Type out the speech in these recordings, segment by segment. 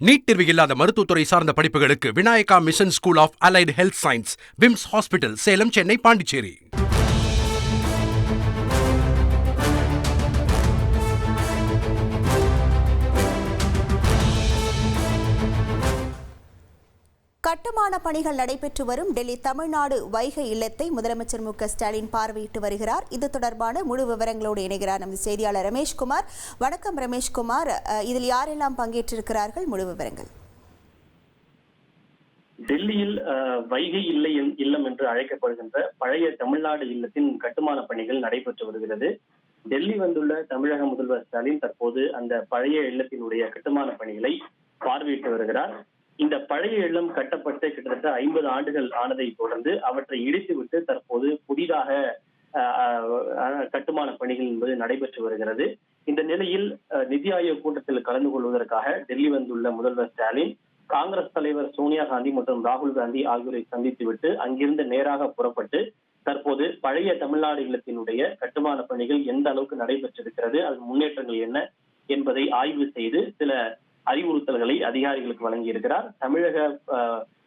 NEET தேர்வு இல்லாத மருத்துவத்துறை சார்ந்த படிப்புகளுக்கு Vinayaka mission school of allied health science VIMS hospital Salem Chennai Pondicherry. கட்டுமான பணிகள் நடைபெற்று வரும் டெல்லி தமிழ்நாடு வைகை இல்லத்தை முதலமைச்சர் மு ஸ்டாலின் பார்வையிட்டு வருகிறார். இது தொடர்பான முழு விவரங்களோடு இணைகிறார் நமது செய்தியாளர் ரமேஷ்குமார். வணக்கம் ரமேஷ்குமார். இதில் யாரெல்லாம் பங்கேற்றிருக்கிறார்கள்? முழு விவரங்கள். டெல்லியில் வைகை இல்லை இல்லம் என்று அழைக்கப்படுகின்ற பழைய தமிழ்நாடு இல்லத்தின் கட்டுமான பணிகள் நடைபெற்று வருகிறது. டெல்லி வந்துள்ள தமிழக முதல்வர் ஸ்டாலின் தற்போது அந்த பழைய இல்லத்தினுடைய கட்டுமான பணிகளை பார்வையிட்டு வருகிறார். இந்த பழைய இல்லம் கட்டப்பட்டு கிட்டத்தட்ட ஐம்பது ஆண்டுகள் ஆனதை தொடர்ந்து அவற்றை இடித்துவிட்டு தற்போது புதிதாக கட்டுமான பணிகள் என்பது நடைபெற்று வருகிறது. இந்த நிலையில் நிதி ஆயோக் கூட்டத்தில் கலந்து கொள்வதற்காக டெல்லி வந்துள்ள முதல்வர் ஸ்டாலின் காங்கிரஸ் தலைவர் சோனியா காந்தி மற்றும் ராகுல் காந்தி ஆகியோரை சந்தித்துவிட்டு அங்கிருந்து நேராக புறப்பட்டு தற்போது பழைய தமிழ்நாடு இல்லத்தினுடைய கட்டுமான பணிகள் எந்த அளவுக்கு நடைபெற்றிருக்கிறது அதன் முன்னேற்றங்கள் என்ன என்பதை ஆய்வு செய்து சில அறிவுறுத்தல்களை அதிகாரிகளுக்கு வழங்கியிருக்கிறார். தமிழக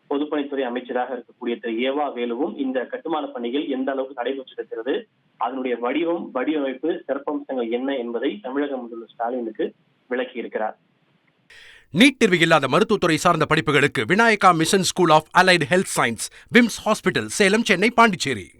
பொதுப்பணித்துறை அமைச்சராக இருக்கக்கூடிய திரு. ஏவா வேலுவும் இந்த கட்டுமான பணிகள் எந்த அளவுக்கு நடைபெற்றிருக்கிறது அதனுடைய வடிவம் வடிவமைப்பு சிறப்பம்சங்கள் என்ன என்பதை தமிழக முதல்வர் ஸ்டாலினுக்கு விளக்கியிருக்கிறார். நீட் தேர்வு இல்லாத மருத்துவத்துறை சார்ந்த படிப்புகளுக்கு Vinayaka mission school of allied health science VIMS hospital Salem Chennai Pondicherry.